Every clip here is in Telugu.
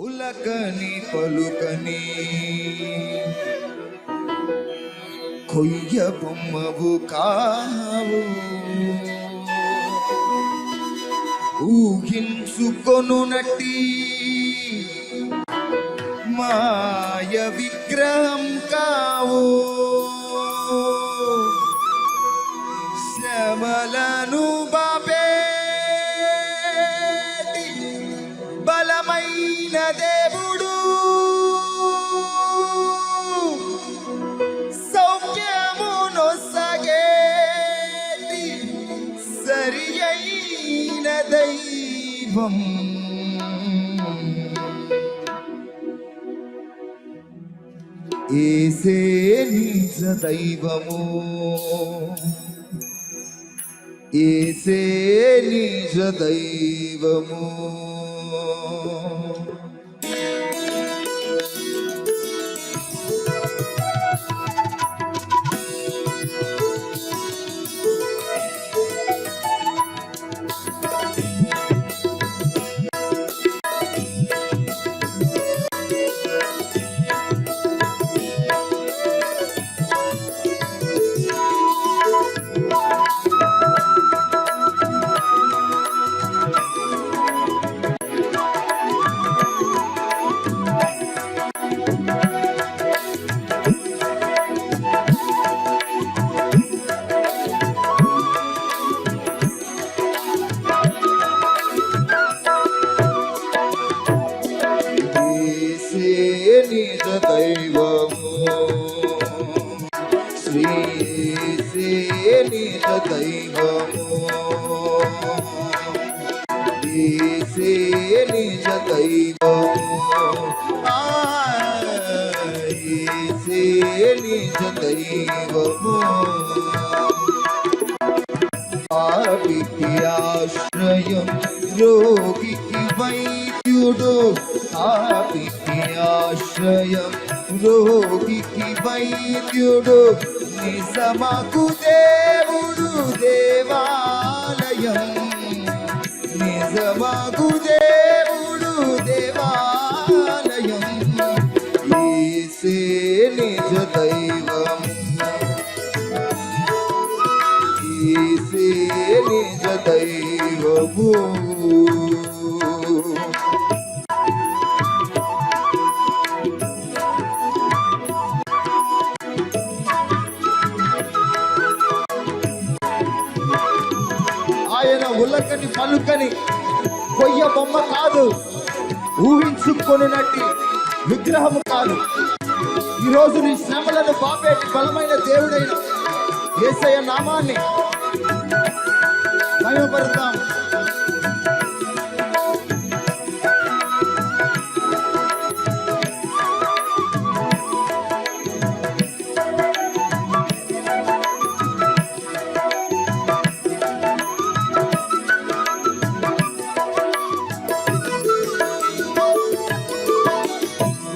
ఉలకని పలుకని. కొయ్య బొమ్మవు కావు. ఊహించుకొనునట్టి మాయ విగ్రహం కావు. దైవం ఏసే నిజ దైవము. ఏసే నిజ దైవము. నిజ దైవము శ్రీ ఏసే నిజ దైవము ఏసే నిజ పాపికి ఆశ్రయం. రోగికి వైద్యుడు నిజమకు దేవుడు దేవాలయం. నిజమకు దేవుడు దేవాలయం. ఈసే నిజ దైవం. ఈసే నిజ దైవము. పలుకని కొయ్య బొమ్మ కాదు ఊహించుకొనున్నట్టి విగ్రహము కాదు. ఈరోజు నీ శ్రమలను పాపేటి బలమైన దేవుడైన యేసయ్య నామాన్ని మహిమపడతాం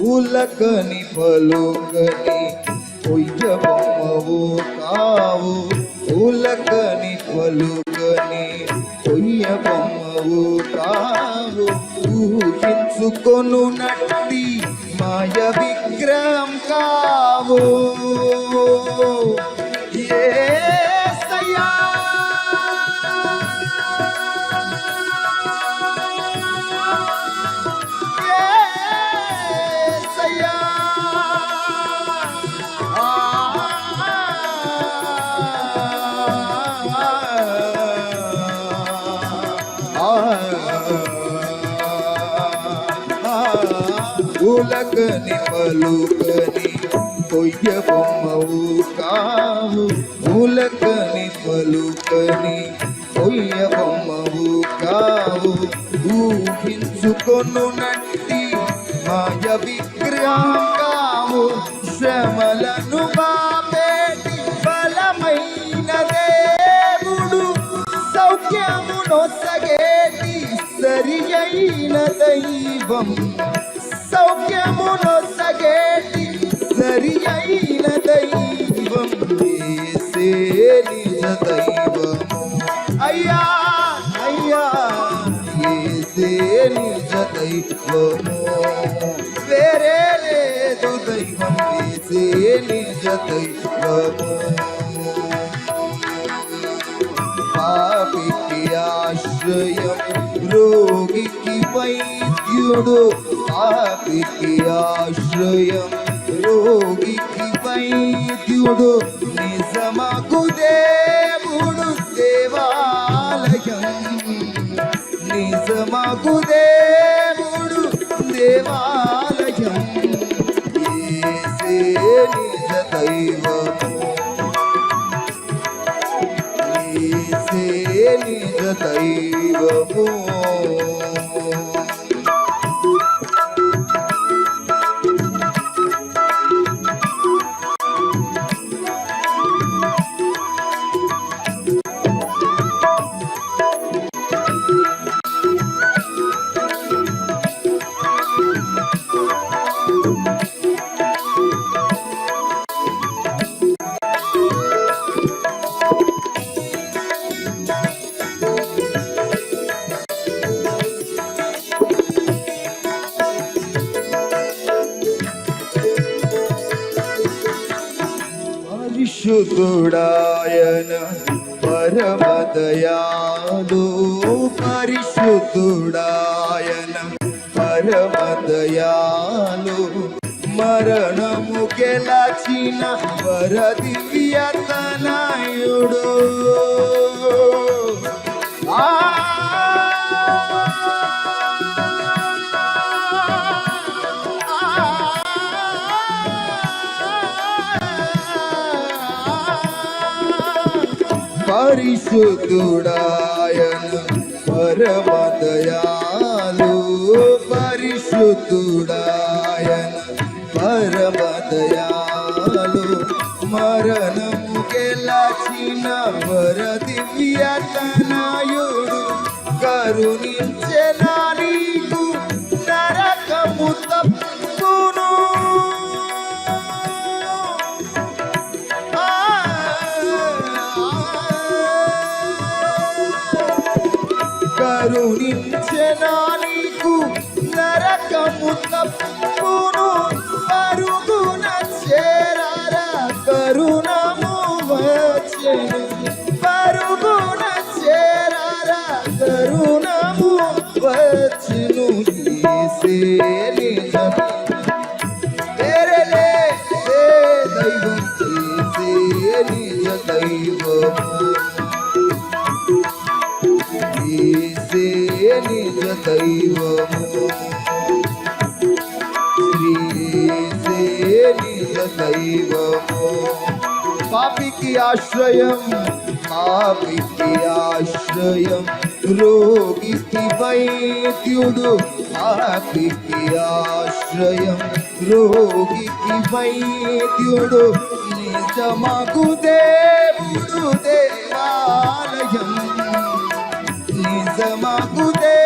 ఉలకని పలుకని కొయ్య బొమ్మవు కావు. ఉలకని పలుకని కొయ్య బొమ్మవు కావు. ఊహించుకొను నట్టి మాయ విగ్రహం కావు. ఏ ఉలకని పలుకని కొయ్య బొమ్మవు కావు ఉలకని పలుకని కొయ్య బొమ్మవు కావు ఊహించుకొను నట్టి మాయ విగ్రహం కావు శ్రమలను బాపేటి బలమైన దేవుడు. సౌఖ్యమును సగేటి సరి అయిన దైవం. సౌఖ్యమును సరి అయిన దైవం ఏసే నిజ దైవము అయ్యా అయ్యా ఏసే నిజ దైవము వేరే లేదు దైవం వేసే నిజ దైవము పాపికి ఆశ్రయం రోగికి వైద్యుడు ఆశ్రయం రోగికి వైద్యుడు నిజమగు దేవుడు దేవాలయం నిజమగు దేవుడు దేవాలయం యేసే నిజ దైవము యేసే నిజ దైవము పరిశుద్ధుడాయన పరమదయాలు. పరిశుద్ధుడాయన పరమదయాలు. మరణము గెలచిన వర పరిశుద్ధుడాయను పరమదయాలు. పరిశుద్ధుడాయను పరమదయాలు. మరణము గెలచిన వర దివ్యతనాయుడు కరుణించనా కరుణించెనా నీకు? నరకము తప్పును పరుగున చేరారా? కరుణము వచ్చెను పరుగున చేరారా? కరుణము వచ్చును యేసే నిజ తెరలే దైవం. నిజ దైవము శ్రీసే నిజ దైవము పాపికి ఆశ్రయం పాపికి ఆశ్రయం రోగికి వైద్యుడు పాపికి ఆశ్రయం రోగికి వైద్యుడు నిజమగు దేవుడు దేవాలయం నిజమగు దేవుడు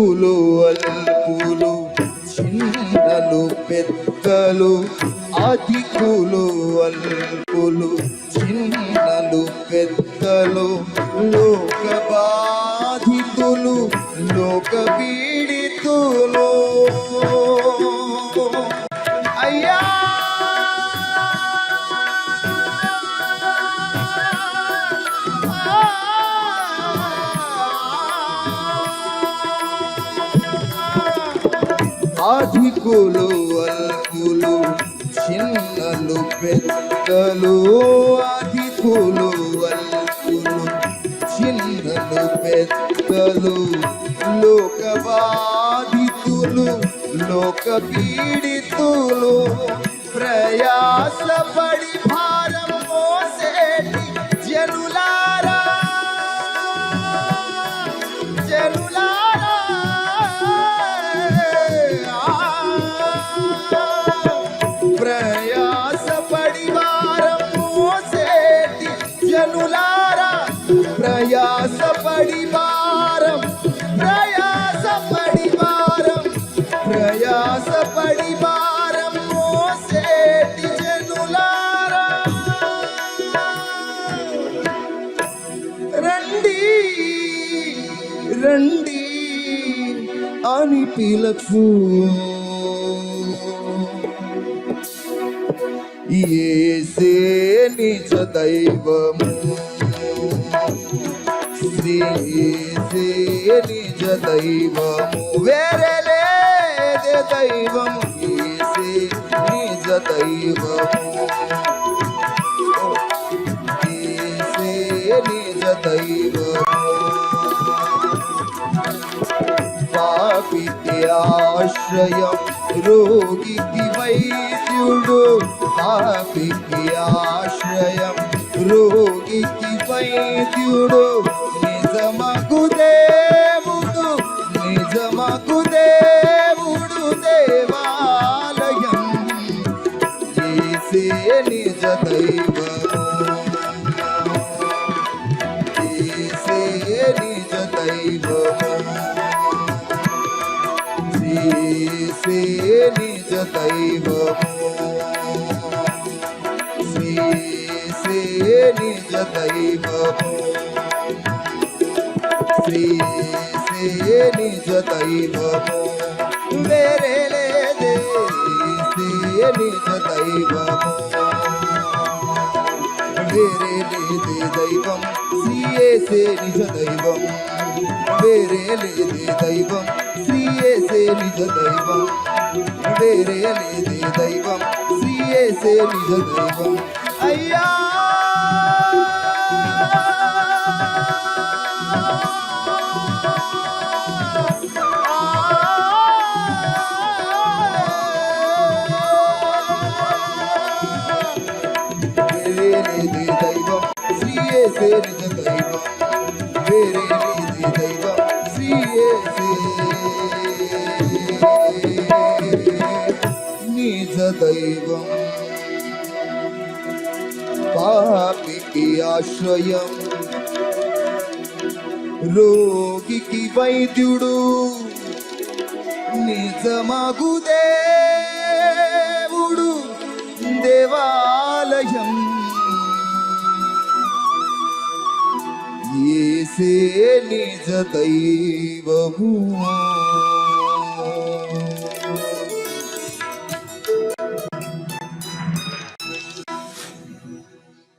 అధికులు అల్పులు చిన్నలు పెద్దలు అధికులు అల్పులు చిన్నలు పెద్దలు లోక బాధితులు లోక పీడితులు. అయ్యా! పెద్దలు అతిథులు అల్కులు చిన్నలు పెద్దలు లోకవాదితులు లోక పీడితులు ప్రయాసపడి అని ఏసే నిజ దైవము శ్రీ నిజ దైవము వేరే లేదే దైవము ఏసే నిజ దైవము ఏసే నిజ దైవము ఆశ్రయం రోగికి వైద్యుడు. పాపికి ఆశ్రయం రోగికి వైద్యుడు. నిజమగు దేవుడు నిజమగు దేవుడు దేవాలయం. చేసే నిజ దైవ శ్రీసే నిజ దైవము శ్రీసే నిజ దైవము శ్రీసే నిజ దైవము వేరే లేదే శ్రీ నిజ దైవము వేరే లేదే దైవం శ్రీయేసే నిజ దైవం వేరే లేదే దైవం శ్రీయేసే నిజ దైవం. వేరే లేదే దైవం. శ్రీయేసే నిజ దైవం. అయ్యా! స్వామికి ఆశ్రయం. రోగికి వైద్యుడు నిజమగు దేవుడు దేవాలయం. ఏసే నిజ దైవము.